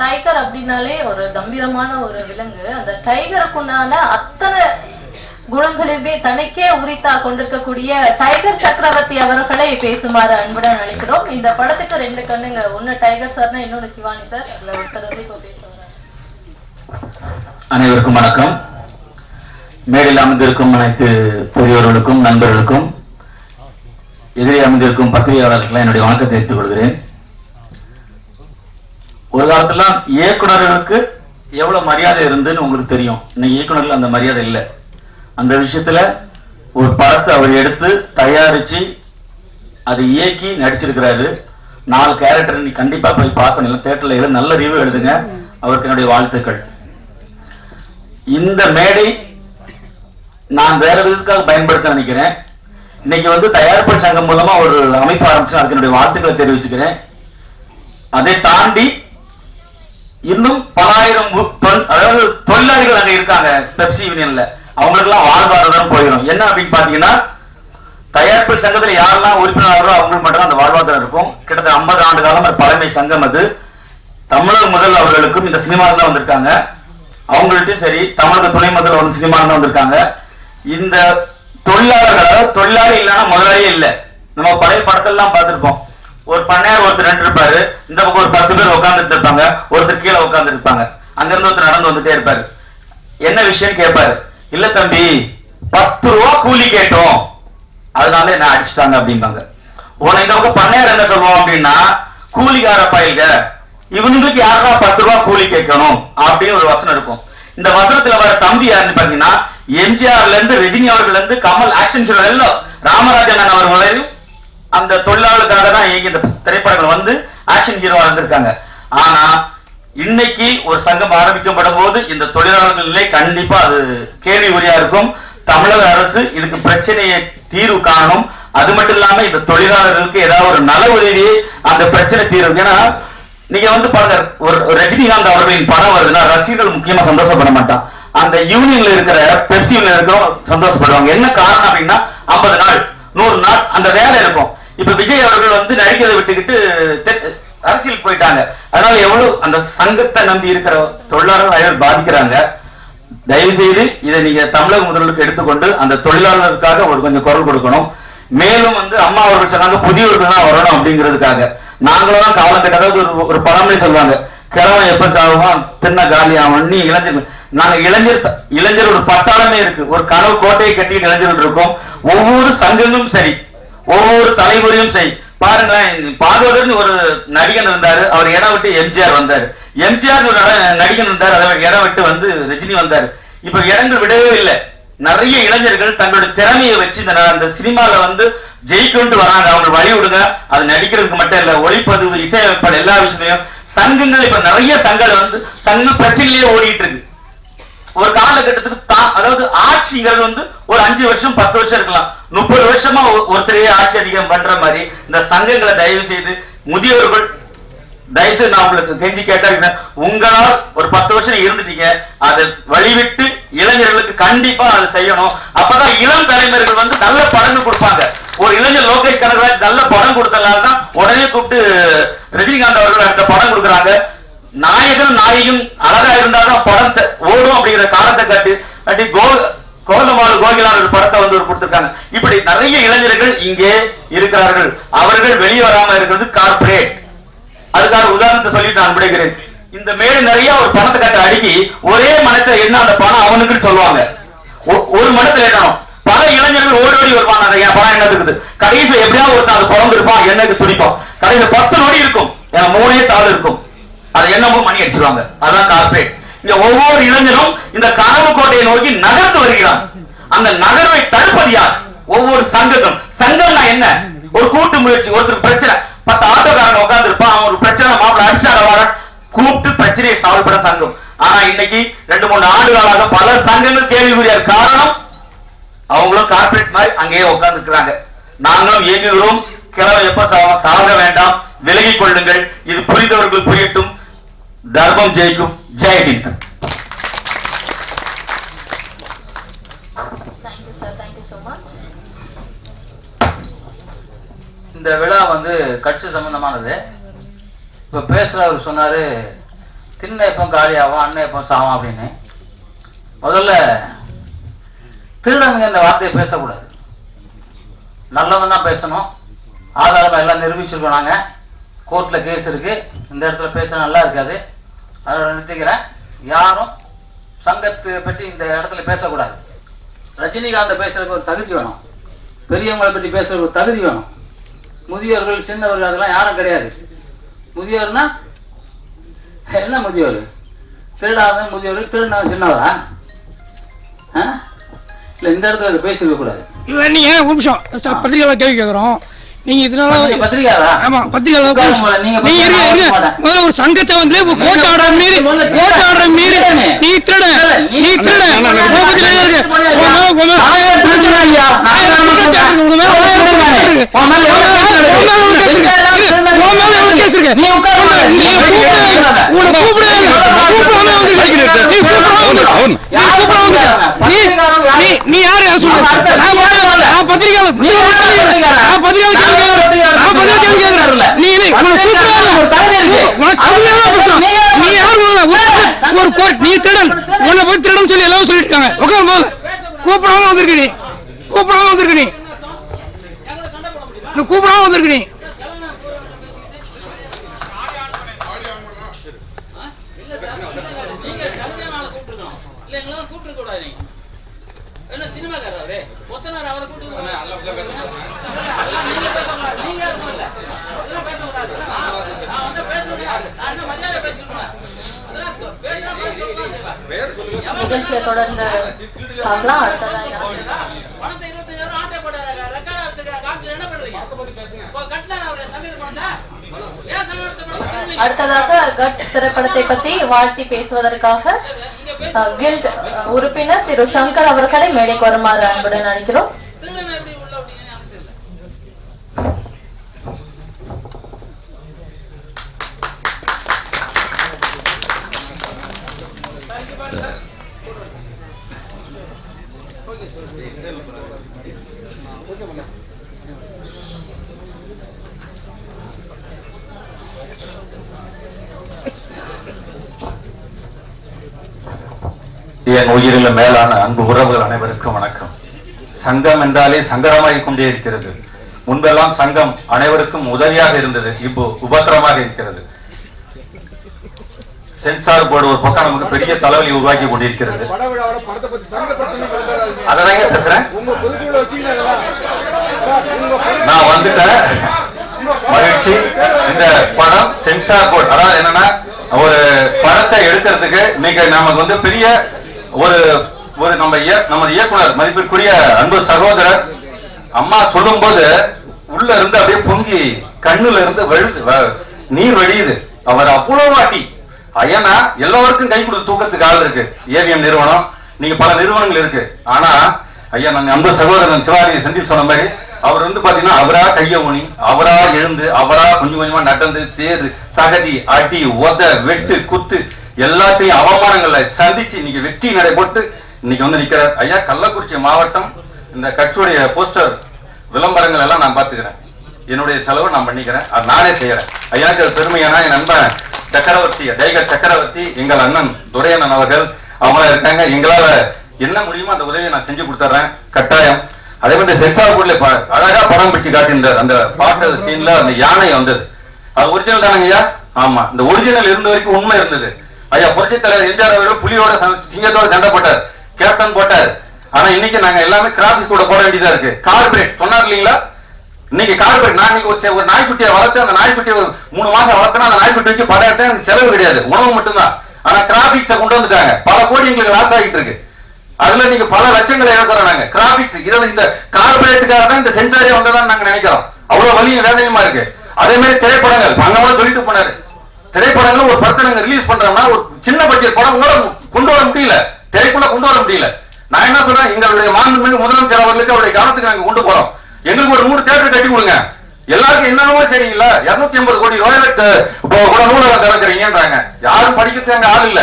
Tiger அப்படின்னாலே ஒரு கம்பீரமான ஒரு விலங்கு. அந்த டைகருக்குண்டான அத்தனை குணங்களையுமே தனக்கே உரித்தா கொண்டிருக்கக்கூடிய டைகர் சக்கரவர்த்தி அவர்களை பேசுமாறு அன்புடன் நினைக்கிறோம் இந்த படத்துக்கு ரெண்டு கண்ணுங்க. ஒன்னு டைகர் சார்னா இன்னொன்னு சிவானி சார் அதுல ஒருத்தர் வந்து இப்போ அனைவருக்கும் வணக்கம். மேடையில் அமர்ந்திருக்கும் அனைத்து பெரியவர்களுக்கும் நண்பர்களுக்கும் எதிரே அமர்ந்திருக்கும் பத்திரிகையாளர்களுக்கு என்னுடைய வணக்கத்தை தெரிவித்துக் கொள்கிறேன். காலத்துல இயக்குனர்களுக்கு எவ்வளவு மரியாதை இருந்துன்னு உங்களுக்கு தெரியும். இன்னைக்கு இயக்குனர்கள் அந்த மரியாதை இல்லை. அந்த விஷயத்துல ஒரு படத்தை அவர் எடுத்து தயாரிச்சு அதை இயக்கி நடிச்சிருக்கிறாரு. நாலு கேரக்டர் நீ கண்டிப்பா போய் பார்க்கணும். இல்லை தேட்டர்ல எழுத நல்ல ரிவ்யூ எழுதுங்க. அவருக்கு என்னுடைய வாழ்த்துக்கள். இந்த மேடை நான் வேற விதத்துக்காக பயன்படுத்த நினைக்கிறேன். இன்னைக்கு வந்து தயாரிப்பு சங்கம் மூலமா ஒரு அமைப்பு ஆரம்பிச்சு அதுக்கு என்னுடைய வாழ்த்துக்களை தெரிவிச்சுக்கிறேன். அதை தாண்டி இன்னும் பலாயிரம் அதாவது தொழிலாளிகள் அங்க இருக்காங்க பெப்சி யூனியன்ல அவங்களுக்கெல்லாம் வாழ்வாதாரம் போயிடும். என்ன அப்படின்னு பாத்தீங்கன்னா தயாரிப்பு சங்கத்துல யாரெல்லாம் உறுப்பினராகிறோ அவங்களுக்கு மட்டும் அந்த வாழ்வாதாரம் இருக்கும். கிட்டத்தட்ட 50 ஆண்டு காலம் பழமை சங்கம் அது. தமிழர் முதல் அவர்களுக்கும் இந்த சினிமா தான் வந்திருக்காங்க. அவங்கள்ட்டையும் சரி தமிழக துணை முதல் வந்து சினிமா தான் வந்திருக்காங்க. இந்த தொழிலாளர்களாக தொழிலாளி இல்லைன்னா முதலாளியே இல்லை. நம்ம பழைய படத்தெல்லாம் பார்த்திருப்போம். ஒரு பண்ணையார் ஒருத்தர் ரெண்டு இருப்பாரு. இந்த பக்கம் ஒரு பத்து பேர் உட்கார்ந்துட்டு இருப்பாங்க. ஒருத்தர் கீழே உட்கார்ந்து இருப்பாங்க. அங்கிருந்து ஒருத்தர் நடந்து வந்துட்டே இருப்பாரு. என்ன விஷயம் கேட்பாரு. இல்ல தம்பி பத்து ரூபா கூலி கேட்டோம். அதனால என்ன அடிச்சுட்டாங்க? அப்படிம்பாங்க. உன இந்த பக்கம் பண்ணையார் என்ன சொல்லுவோம் அப்படின்னா கூலிக்கார பயில்க இவனுங்களுக்கு யாருன்னா பத்து ரூபா கூலி கேட்கணும்? அப்படின்னு ஒரு வசனம் இருக்கும். இந்த வசனத்துல வர தம்பி யாருன்னு பாத்தீங்கன்னா எம்ஜிஆர்ல இருந்து ரஜினி அவர்கள்ல இருந்து கமல் ஆக்ஷன் ஹீரோ எல்லாம் ராமராஜன் அவர்களையும் அந்த தொழிலாளருக்காக தான் இயங்கி இந்த திரைப்படங்கள் வந்து ஆக்ஷன் ஹீரோவா இருந்திருக்காங்க. ஆனா இன்னைக்கு ஒரு சங்கம் ஆரம்பிக்கப்படும் போது இந்த தொழிலாளர்கள் நிலை கண்டிப்பா அது கேள்வி உரியா இருக்கும். தமிழக அரசு இதுக்கு பிரச்சனையை தீர்வு காணும். அது மட்டும் இல்லாம இந்த தொழிலாளர்களுக்கு ஏதாவது ஒரு நல உதவியை அந்த பிரச்சனை தீர்வு ஏன்னா நீங்க வந்து பாருங்க ஒரு ரஜினிகாந்த் அவர்களின் படம் வருதுன்னா ரசிகர்கள் முக்கியமா சந்தோஷப்பட மாட்டான் அந்த யூனியன்ல இருக்கிற பெப்சி யூனியன்ல இருக்கிறவங்க சந்தோஷப்படுவாங்க. என்ன காரணம் அப்படின்னா 50 நாள் நூறு நாள் அந்த வேலை இருக்கும். இப்ப விஜய் அவர்கள் வந்து நடிக்கிறதை விட்டுக்கிட்டு அரசியல் போயிட்டாங்க. அதனால எவ்வளவு அந்த சங்கத்தை நம்பி இருக்கிற தொழிலாளர்கள் நிறைய பாதிக்கிறாங்க. தயவு செய்து இதை நீங்க தமிழக முதல்வருக்கு எடுத்துக்கொண்டு அந்த தொழிலாளர்களுக்காக ஒரு கொஞ்சம் குரல் கொடுக்கணும். மேலும் வந்து அம்மா அவர்கள் சொன்னாங்க புதியவர்கள் தான் வரணும் அப்படிங்கிறதுக்காக. நாங்களும் தான் காலம் கட்டதாவது ஒரு ஒரு பழமொழி சொல்லுவாங்க கிழவன் எப்ப சாகுவான் தின்ன காலியாவன் நீ இளைஞர் நாங்க இளைஞர் இளைஞர் ஒரு பட்டாளமே இருக்கு. ஒரு கனவு கோட்டையை கட்டிட்டு இளைஞர்கள் இருக்கோம். ஒவ்வொரு சங்கமும் சரி. ஒவ்வொரு தலைமுறையும் செய். பாருங்களேன் பாகவதர்னு ஒரு நடிகன் இருந்தாரு. அவர் இடம் விட்டு எம்ஜிஆர் வந்தார். எம்ஜிஆர் ஒரு நடிகன் இருந்தார். அதை இடம் விட்டு வந்து ரஜினி வந்தார். இப்ப இடங்கள் விடவே இல்லை. நிறைய இளைஞர்கள் தங்களுடைய திறமையை வச்சு இந்த அந்த சினிமால வந்து ஜெயிக்கொண்டு வராங்க. அவங்க வழி விடுங்க. அது நடிக்கிறதுக்கு மட்டும் இல்ல. ஒளிப்பதிவு இசையமைப்பாடு எல்லா விஷயத்தையும் சங்கங்கள் இப்ப நிறைய சங்கங்கள் வந்து சங்க பிரச்சனையிலேயே ஓடிட்டு இருக்கு. ஒரு காலகட்டத்துக்கு அதாவது ஆட்சிங்கிறது வந்து ஒரு அஞ்சு வருஷம் பத்து வருஷம் இருக்கலாம். முப்பது வருஷமா ஒருத்தரையே ஆட்சி அதிகம் பண்ற மாதிரி இந்த சங்கங்களை தயவு செய்து முதியோர்கள் தயவு செய்து நான் உங்களுக்கு தெரிஞ்சு கேட்டா உங்களால் ஒரு பத்து வருஷம் இருந்துட்டீங்க அதை வழிவிட்டு இளைஞர்களுக்கு கண்டிப்பா அதை செய்யணும். அப்பதான் இளம் தலைமையர்கள் வந்து நல்ல படங்கள் கொடுப்பாங்க. ஒரு இளைஞர் லோகேஷ் கனகராஜ் நல்ல படம் கொடுத்தனால தான் உடனே கூப்பிட்டு ரஜினிகாந்த் அவர்கள் அடுத்த படம் கொடுக்குறாங்க. நாயகன் நாயகம் அழகா இருந்தாலும் படம் ஓடும் காட்டி கோ கோலமால் கோகிலான் ஒரு படத்தை வந்து ஒரு கொடுத்திருக்காங்க. இப்படி நிறைய இளைஞர்கள் இங்கே இருக்கிறார்கள். அவர்கள் வெளியே வராம இருக்கிறது கார்பரேட் அதுக்காக உதாரணத்தை சொல்லிட்டு நான் விடுகிறேன். இந்த மேடு நிறைய ஒரு பணத்தை கட்ட அடுக்கி ஒரே மனத்துல என்ன அந்த பணம் அவனுக்குன்னு சொல்லுவாங்க. ஒரு மனத்துல எண்ணணும். பல இளைஞர்கள் ஓடோடி வருவாங்க. அந்த என் பணம் என்ன இருக்குது? கடைசியில் எப்படியாவது ஒருத்தன் அது பிறந்திருப்பான். என்னக்கு துடிப்பான். கடைசியில் பத்து நொடி இருக்கும். ஏன்னா மூணே தாள் இருக்கும். அதை என்னமோ மணி அடிச்சிருவாங்க. அதான் கார்பரேட் இங்க ஒவ்வொரு இளைஞரும் இந்த கனவு கோட்டையை நோக்கி நகர்ந்து வருகிறான். அந்த நகர்வை தடுப்பது யார்? ஒவ்வொரு சங்கத்தும். சங்கம்னா என்ன? ஒரு கூட்டு முயற்சி ஒருத்தருக்கு பிரச்சனை. பத்து ஆட்டோக்காரன் உட்கார்ந்து இருப்பான் அவன் ஒரு பிரச்சனை மாப்பிள்ள அடிச்சாட கூப்பிட்டு பிரச்சனையை சால்வ் பண்ண சங்கம். ஆனா இன்னைக்கு ரெண்டு மூணு ஆண்டு காலாக பல சங்கங்கள் கேள்விக்குரிய காரணம் அவங்களும் கார்பரேட் மாதிரி அங்கேயே உட்கார்ந்து இருக்கிறாங்க நாங்களும் இயங்குகிறோம். கிழமை எப்ப சாக வேண்டாம். விலகி கொள்ளுங்கள். இது புரிந்தவர்கள் புரியட்டும். தர்மம் ஜெயிக்கும். Jai Hind thank you sir thank you so much இந்த விழா வந்து கட்சி சம்பந்தமானது. இப்போ பேசுகிறவர் சொன்னார் தின்ன எப்போ காலியாகும் அண்ணன் எப்போ சாவும் அப்படின்னு. முதல்ல திருடனுங்க இந்த வார்த்தையை பேசக்கூடாது. நல்லவன் தான் பேசணும். ஆதாரம் எல்லாம் நிரூபிச்சிருக்கோம் நாங்கள் கோர்ட்டில் கேஸ் இருக்கு. இந்த இடத்துல பேச நல்லா இருக்காது. அதோட நிறுத்திக்கிறேன். யாரும் சங்கத்தை பற்றி இந்த இடத்துல பேசக்கூடாது. ரஜினிகாந்தை பேசுறதுக்கு ஒரு தகுதி வேணும். பெரியவங்களை பற்றி பேசுறதுக்கு ஒரு தகுதி வேணும். முதியோர்கள் சின்னவர்கள் அதெல்லாம் யாரும் கிடையாது. முதியோர்னா என்ன முதியோர்? திருடாத முதியோர் திருடினவன் சின்னவரா? இல்லை இந்த இடத்துல அதை பேசிருக்க கூடாது. இல்லை நீங்க ஒரு நிமிஷம் சார் பத்திரிகையாளர் கேள்வி கேட்குறோம் நீங்க இதனால நீங்க பத்திரிக்கையாளரா ஆமா முதல்ல, நீங்க. முதல்ல ஒரு சங்கத்தை வந்து கோர்ட் ஆர்டர் மீறி கோர்ட் ஆர்டர் மீறி திருடனே. நீ திருட திருடன். நீ நீ திருட அண்ணா, அண்ணா, உன் பத்திரிகை இருக்கு அண்ணா, உன் மேல- உன் மேல- ஆயிரம் பிரச்சனை ஐயா. ஆயிரம் பிரச்சனை இருக்கு. உன் மேல ஆயிரம் பிரச்சனை இருக்கு. உன் மேல எவ்வளவு உன் மேல பிரச்சனை எவ்வளவு இருக்கு? கேஸ் இருக்கு? இரு, உன் நீ உட்காரு. நீ கூப்பிடாத. உன்னை கூப்பிடாத. கூப்பிடாம வந்து கிடைக்கிறது. நீ கூப்பிடாம வந்து நீ கூப்பிடாம வந்து நீ நீ நீ யாரு நான் பத்திரிகையாளர். நான் பத்திரிகையாளர். நீ ஒரு. நான் பத்திரிகையாளர். நான் பத்திரிகையாளர். நீ கூப்பிடாத. உனக்கு பிரச்சனை. நீ யார் கோர்ட் நீ திருடன் உன்னை போய் திருடன் சொல்லி எல்லாரும் சொல்லிட்டு இருக்காங்க உட்காரு முதல்ல கூப்பிடாம வந்திருக்க நீ கூப்பிடாம வந்திருக்க நீ நீ கூப்பிடாம வந்திருக்க நீ நிகழ்ச்சியை தொடர்ந்து பார்க்கலாம்? அடுத்ததாக கட்ஸ் திரைப்படத்தை பத்தி வாழ்த்தி பேசுவதற்காக கில்ட் உறுப்பினர் திரு சங்கர் அவர்களை மேடைக்கு வருமாறு அன்புடன் அழைக்கிறோம். என் உயிரில மேலான அன்பு உறவுகள் அனைவருக்கும் வணக்கம். சங்கம் என்றாலே சங்கடமாகிக் கொண்டே இருக்கிறது. முன்பெல்லாம் சங்கம் அனைவருக்கும் உதவியாக இருந்தது. இப்போ உபத்திரமாக இருக்கிறது. சென்சார் போர்டு ஒரு பக்கம் நமக்கு பெரிய தலைவலி உருவாக்கி கொண்டிருக்கிறது. அததாங்க பேசுறேன். பொது- நான் வந்துட்டேன். மகிழ்ச்சி. இந்த படம் சென்சார் போர்டு. அதாவது என்னன்னா ஒரு படத்தை எடுக்கிறதுக்கு இன்னைக்கு நமக்கு வந்து பெரிய ஒரு ஒரு நம்ம நமது இயக்குனர் மதிப்பிற்குரிய அன்பு சகோதரர் அம்மா சொல்லும்போது உள்ள இருந்து அப்படியே பொங்கி கண்ணுல இருந்து நீர் வடியுது. அவர் அவ்வளவு வாட்டி ஐயனா எல்லாருக்கும் கை கொடுத்து தூக்கத்துக்கு ஆள் இருக்கு. ஏவிஎம் நிறுவனம். நீங்க பல நிறுவனங்கள் இருக்கு. ஆனா ஐயா நான் அன்பு சகோதரன் சிவாஜி செந்தில் சொன்ன மாதிரி அவர் வந்து பாத்தீங்கன்னா அவரா கைய ஊனி அவரா எழுந்து அவரா கொஞ்சம் கொஞ்சமா நடந்து சேரு சகதி அடி உத வெட்டு குத்து எல்லாத்தையும் அவமானங்களை சந்திச்சு இன்னைக்கு வெற்றி நடை போட்டு இன்னைக்கு வந்து நிக்கிறார். ஐயா கள்ளக்குறிச்சி மாவட்டம் இந்த கட்சியுடைய போஸ்டர் விளம்பரங்கள் எல்லாம் நான் பாத்துக்கிறேன் என்னுடைய செலவு நான் பண்ணிக்கிறேன். அது நானே செய்யறேன். ஐயாக்கு பெருமையானா என் நண்பன் சக்கரவர்த்தி டைகர் சக்கரவர்த்தி எங்கள் அண்ணன் துரையண்ணன் அவர்கள் அவங்களா இருக்காங்க. எங்களால என்ன முடியுமோ அந்த உதவியை நான் செஞ்சு கொடுத்துட்றேன் கட்டாயம். அதே மாதிரி சென்சார் போர்ட்ல அழகா படம் பிடிச்சு காட்டியிருந்தார். அந்த பாட்டு சீன்ல அந்த யானை வந்தது. அது ஒரிஜினல் தானங்க ஐயா? ஆமா. இந்த ஒரிஜினல் இருந்த வரைக்கும் உண்மை இருந்தது. ஐயா புரட்சி தலைவர் எம்ஜிஆர் அவர்கள் புலியோட சிங்கத்தோட சண்டை போட்டார். கேப்டன் போட்டார். ஆனா இன்னைக்கு நாங்க எல்லாமே கிராபிக்ஸ் கூட போட வேண்டியதா இருக்கு. கார்பரேட் சொன்னார் இல்லீங்களா? இன்னைக்கு கார்பரேட் நான் இன்னைக்கு ஒரு ஒரு நாய்க்குட்டியை வளர்த்து அந்த நாய்க்குட்டியை ஒரு மூணு மாசம் வளர்த்தனா அந்த நாய்க்குட்டி வச்சு படம் எடுத்தா எனக்கு செலவு கிடையாது. உணவு மட்டும்தான். ஆனா கிராபிக்ஸை கொண்டு வந்துட்டாங்க. பல கோடி எங்களுக்கு லாஸ் ஆகிட்டு இருக்கு. அதுல நீங்க பல லட்சங்களை இழக்கிறோம் நாங்க. கிராபிக்ஸ் இதுல இந்த கார்பரேட்டுக்காக தான் இந்த சென்சாரே வந்ததான் நாங்க நினைக்கிறோம். அவ்வளவு வலியும் வேதனையுமா இருக்கு? அதே மாதிரி திரைப்படங்கள். அண்ணாமலை சொல்லிட்டு போனாரு. திரைப்படங்கள் ஒரு படத்தை நாங்க ரிலீஸ் பண்றோம்னா ஒரு சின்ன பட்ஜெட் படம் கூட கொண்டு வர முடியல. திரைக்குள்ள கொண்டு வர முடியல. நான் என்ன சொல்றேன்? எங்களுடைய மாண்புமிகு முதலமைச்சர் அவர்களுக்கு அவருடைய கவனத்துக்கு நாங்க கொண்டு போறோம். எங்களுக்கு ஒரு நூறு தேட்டர் கட்டி கொடுங்க. எல்லாருக்கும் என்னென்னமோ சரிங்களா இருநூத்தி ஐம்பது கோடி ரூபாயில இப்போ கூட நூலகம் திறக்கிறீங்கன்றாங்க. யாரும் படிக்கிறதுக்கு அங்க ஆள் இல்ல.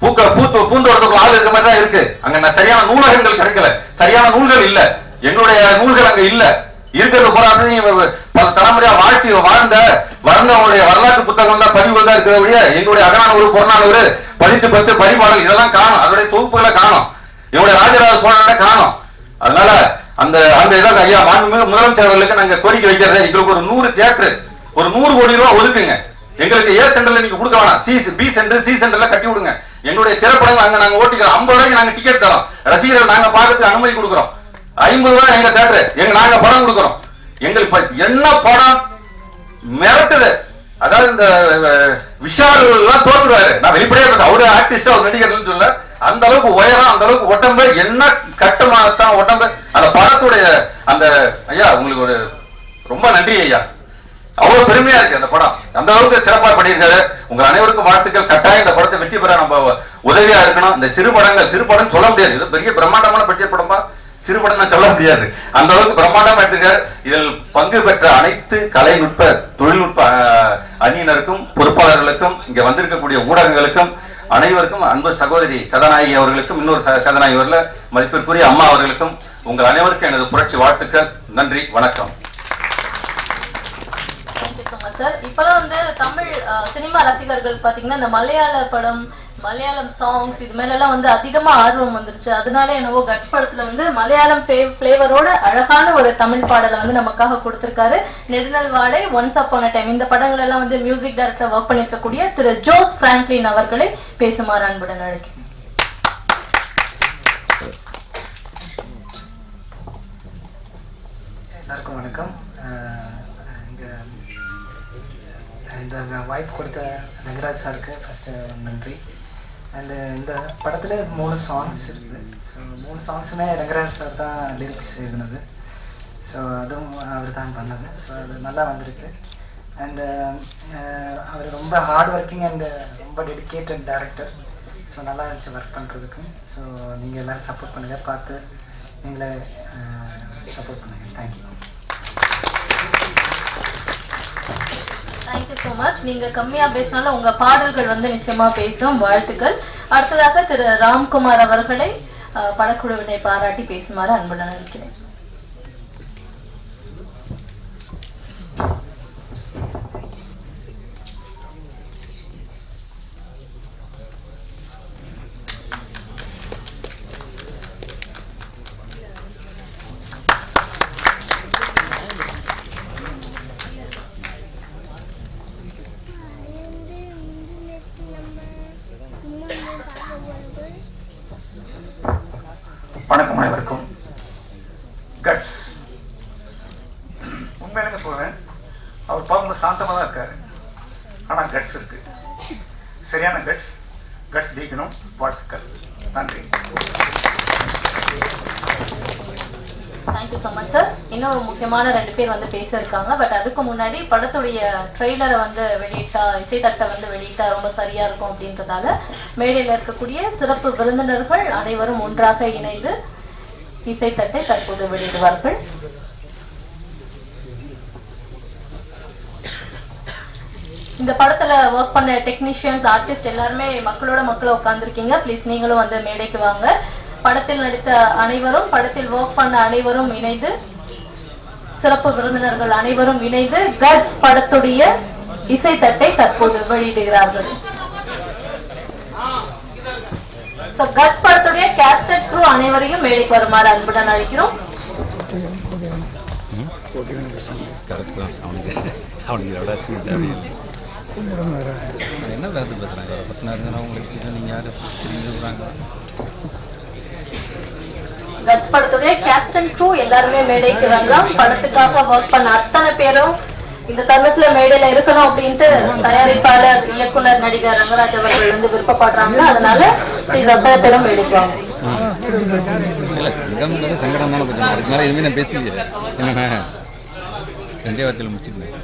பூக்க பூத்து பூந்தோட்டத்துக்குள்ள ஆள் இருக்க மாதிரி தான் இருக்கு. அங்க சரியான நூலகங்கள் கிடைக்கல. சரியான நூல்கள் இல்ல. எங்களுடைய நூல்கள் அங்க இல்ல. இருக்கிறது பூரா பல தலைமுறையா வாழ்த்தி வாழ்ந்த வளர்ந்தவங்களுடைய வரலாற்று புத்தகம் தான் பதிவுகள் தான் இருக்கிறபடிய எங்களுடைய அகநானூறு புறநானூறு படித்து பத்து பரிபாடல் இதெல்லாம் காணும். அதனுடைய தொகுப்புகளை காணும். எங்களுடைய ராஜராஜ சோழனோட காணும். அதனால அந்த அந்த இதை ஐயா மாண்புமிகு முதலமைச்சர் அவர்களுக்கு நாங்க கோரிக்கை வைக்கிறதே. எங்களுக்கு ஒரு நூறு தியேட்டர் ஒரு நூறு கோடி ரூபாய் ஒதுக்குங்க. எங்களுக்கு ஏ சென்டர்ல நீங்க கொடுக்க வேணாம். சி பி சென்டர் சி சென்டர்ல கட்டி விடுங்க. எங்களுடைய திரைப்படங்கள் அங்க நாங்க ஓட்டிக்கிறோம். ஐம்பது ரூபாய்க்கு நாங்க டிக்கெட் தரோம். ரசிகர்கள் நாங்க பார்க்கறதுக்கு அனுமதி கொடுக்குறோம். ஐம்பது ரூபாய் எங்க தேட்டர் எங்க நாங்க படம் கொடுக்குறோம். எங்களுக்கு என்ன படம் மிரட்டுது. அதாவது இந்த விஷால் எல்லாம் தோத்துருவாரு. நான் வெளிப்படையா பேச அவரு ஆர்டிஸ்டா அவர் நடிகர்னு சொல்ல அந்த அளவுக்கு உயரம் அந்த அளவுக்கு உடம்பு என்ன கட்டுமானத்தான் உடம்பு அந்த படத்துடைய அந்த ஐயா உங்களுக்கு ஒரு ரொம்ப நன்றி ஐயா. அவ்வளவு பெருமையா இருக்கு அந்த படம். அந்த அளவுக்கு சிறப்பா பண்ணியிருக்காரு. உங்க அனைவருக்கும் வாழ்த்துக்கள். கட்டாயம் இந்த படத்தை வெற்றி பெற நம்ம உதவியா இருக்கணும். இந்த சிறு படங்கள் சிறு படம் சொல்ல முடியாது. இது பெரிய பிரம்மாண்டமான பட்ஜெட் படமா? சிறு படம் சொல்ல முடியாது. அந்த அளவுக்கு பிரம்மாண்டமா எடுத்திருக்காரு. இதில் பங்கு பெற்ற அனைத்து கலைநுட்ப தொழில்நுட்ப அணியினருக்கும் பொறுப்பாளர்களுக்கும் இங்க வந்திருக்கக்கூடிய ஊடகங்களுக்கும் அனைவருக்கும் அன்பு சகோதரி கதாநாயகி அவர்களுக்கும் இன்னொரு கதாநாயகி அவர்ல மதிப்பிற்குரிய அம்மா அவர்களுக்கும் உங்கள் அனைவருக்கும் எனது புரட்சி வாழ்த்துக்கள். நன்றி வணக்கம். சார் இப்பெல்லாம் வந்து தமிழ் அஹ், சினிமா ரசிகர்கள் பாத்தீங்கன்னா இந்த மலையாள படம் மலையாளம் சாங்ஸ் இது மேல எல்லாம் வந்து அதிகமா ஆர்வம் வந்துருச்சு. அதனால என்னவோ கட்ஸ் படத்துல வந்து மலையாளம் ஃபிளேவரோட அழகான ஒரு தமிழ் பாடலை வந்து நமக்காக கொடுத்திருக்காரு. நெடுநல் வாடை ஒன்ஸ் அப்பான டைம் இந்த படங்கள் எல்லாம் வந்து மியூசிக் டைரக்டர் ஒர்க் பண்ணிருக்கக்கூடிய திரு ஜோஸ் பிராங்க்லின் அவர்களை பேசுமாறு அன்புடன் அழைக்கிறேன். எல்லாருக்கும் வணக்கம். இந்த வாய்ப்பு கொடுத்த நகராஜ் சாருக்கு ஃபஸ்ட்டு நன்றி. அண்டு uh, இந்த படத்தில் மூணு சாங்ஸ் இருக்குது ஸோ மூணு சாங்ஸுமே ரங்கராஜ் சார் தான் லிரிக்ஸ் எழுதினது. ஸோ அதுவும் அவர் தான் பண்ணது. ஸோ அது நல்லா வந்திருக்கு. அண்டு uh, uh, அவர் ரொம்ப ஹார்ட் ஒர்க்கிங் அண்டு ரொம்ப டெடிக்கேட்டட் டேரக்டர் ஸோ நல்லா இருந்துச்சு ஒர்க் பண்ணுறதுக்கும் ஸோ நீங்கள் எல்லோரும் சப்போர்ட் பண்ணுங்கள் பார்த்து எங்களை சப்போர்ட் பண்ணுங்கள் தேங்க்யூ தேங்க்யூ ஸோ மச் நீங்க கம்மியா பேசினாலும் உங்க பாடல்கள் வந்து நிச்சயமா பேசும். வாழ்த்துக்கள். அடுத்ததாக திரு ராம்குமார் அவர்களை அஹ், படக்குழுவினை பாராட்டி பேசுமாறு அன்புடன் நினைக்கிறேன் வணக்கம் அனைவருக்கும் கட்ஸ் உண்மையிலுமே சொல்றேன் அவர் பார்க்கும்போது சாந்தமாக தான் இருக்காரு ஆனால் கட்ஸ் இருக்கு சரியான கட்ஸ் கட்ஸ் ஜெயிக்கணும் வாழ்த்துக்கள் நன்றி தேங்க்யூ ஸோ மச் சார் இன்னும் முக்கியமான ரெண்டு பேர் வந்து பேசியிருக்காங்க. பட் அதுக்கு முன்னாடி படத்துடைய ட்ரெய்லரை வந்து வெளியிட்டா இசைத்தட்டை வந்து வெளியிட்டா ரொம்ப சரியா இருக்கும் அப்படின்றதால மேடையில் இருக்கக்கூடிய சிறப்பு விருந்தினர்கள் அனைவரும் ஒன்றாக இணைந்து இசைத்தட்டை தற்போது வெளியிடுவார்கள். இந்த படத்துல ஒர்க் பண்ண டெக்னீஷியன்ஸ் ஆர்டிஸ்ட் எல்லாருமே மக்களோட மக்களை உட்கார்ந்துருக்கீங்க. ப்ளீஸ் நீங்களும் வந்து மேடைக்கு வாங்க. படத்தில் நடித்த அனைவரும் படத்தில் ஒர்க் பண்ண அனைவரும் இணைந்து சிறப்பு விருந்தினர்கள் அனைவரும் இணைந்து கட்ஸ் படத்துடைய இசைத்தட்டை தற்போது வெளியிடுகிறார்கள். கட்ஸ் படத்துடைய கேஸ்டட் குரூ அனைவரையும் மேடைக்கு வருமாறு அன்புடன் அழைக்கிறோம். என்ன பேசுறாங்க? பத்து நேரம் உங்களுக்கு நீங்க யாரு? தெரிஞ்சுக்கிறாங்க கட்ஸ் படத்துடைய கேஸ்ட் அண்ட் க்ரூ எல்லாருமே மேடைக்கு வரலாம். படத்துக்காக ஒர்க் பண்ண அத்தனை பேரும் இந்த தருணத்துல மேடையில இருக்கணும் அப்படின்ட்டு தயாரிப்பாளர் இயக்குனர் நடிகர் ரங்கராஜ் அவர்கள் வந்து விருப்பப்படுறாங்க. அதனால ப்ளீஸ் அத்தனை பேரும் மேடைக்கு வாங்க. சங்கடம் தானே அதுக்கு மேலே எதுவுமே நான் ரெண்டே வார்த்தையில் முடிச்சிருந்தேன்.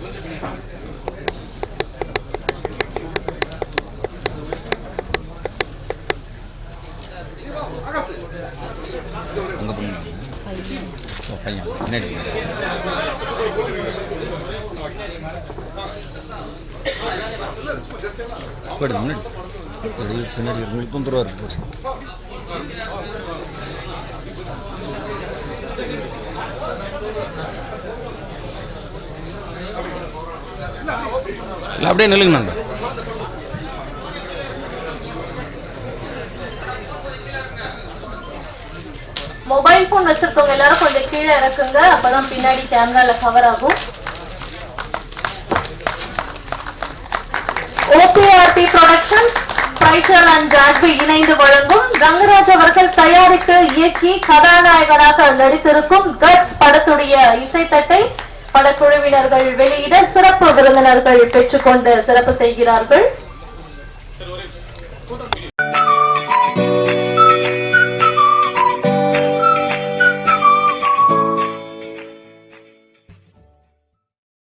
பையன் பின்னாடி போய்டு முன்னாடி. பின்னாடி இருக்கு இல்லை அப்படியே நில்லுங்க நண்பா. மொபைல் போன் வச்சிருக்கவங்க எல்லாரும் கொஞ்சம் கீழே இறக்குங்க. அப்பதான் பின்னாடி கேமரால கவர் ஆகும். ஓபிஆர்பி ப்ரொடக்ஷன்ஸ் பைட்டல் அண்ட் ஜாக்வி இணைந்து வழங்கும் ரங்கராஜ் அவர்கள் தயாரித்து இயக்கி கதாநாயகனாக நடித்திருக்கும் கட்ஸ் படத்துடைய இசைத்தட்டை படக்குழுவினர்கள் வெளியிட சிறப்பு விருந்தினர்கள் பெற்றுக்கொண்டு சிறப்பு செய்கிறார்கள்.